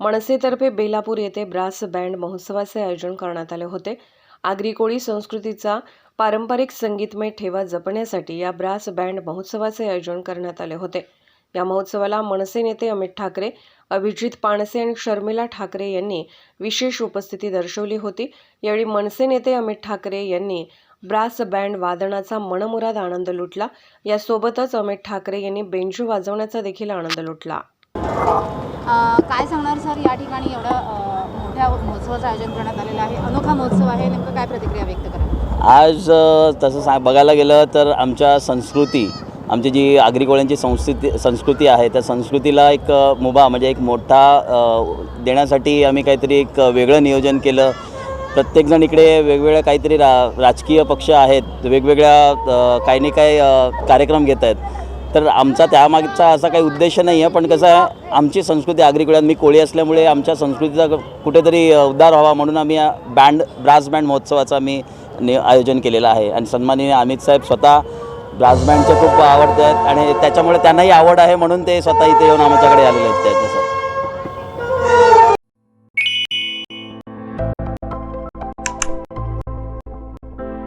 मनसेतर्फे बेलापूर येथे brass band महोत्सवाचे आयोजन करण्यात आले होते. आगरी कोळी संस्कृतीचा पारंपरिक संगीतमय ठेवा जपण्यासाठी या ब्रास बँड महोत्सवाचे आयोजन करण्यात आले होते. या महोत्सवाला मनसे नेते अमित ठाकरे अभिजित पाणसे आणि शर्मिला ठाकरे यांनी विशेष उपस्थिती दर्शवली होती. यावेळी मनसे नेते अमित ठाकरे यांनी ब्रास बँड वादनाचा मनमुराद आनंद लुटला. यासोबतच अमित ठाकरे यांनी बेंजू वाजवण्याचा देखील आनंद लुटला. काय सांगणार सर? या ठिकाणी एवढं मोठ्या महोत्सवाचं आयोजन करण्यात आलेलं आहे. अनोखा महोत्सव आहे. नेमकं काय प्रतिक्रिया व्यक्त करा आज तसं सांग बघायला गेलं तर आमच्या संस्कृती आमची जी आग्रिकोळ्यांची संस्कृती संस्कृती आहे त्या संस्कृतीला एक मुभा म्हणजे एक मोठा देण्यासाठी आम्ही काहीतरी एक वेगळं नियोजन केलं. प्रत्येकजण इकडे वेगवेगळ्या काहीतरी रा राजकीय पक्ष आहेत. वेगवेगळ्या काही ना काही कार्यक्रम घेत आहेत. तर आमचा त्यामागचा असा काही उद्देश नाही आहे पण कसं आहे आमची संस्कृती आगरी कोळ्यात मी कोळी असल्यामुळे आमच्या संस्कृतीचा कुठेतरी उद्धार व्हावा म्हणून आम्ही बँड ब्रास बँड महोत्सवाचा आम्ही नि आयोजन केलेलं आहे. आणि सन्माननीय अमित साहेब स्वतः ब्रास बँडचे खूप आवडते आहेत आणि त्याच्यामुळे त्यांनाही आवड आहे म्हणून ते स्वतः इथे येऊन आमच्याकडे आलेले आहेत त्याच्यासाठी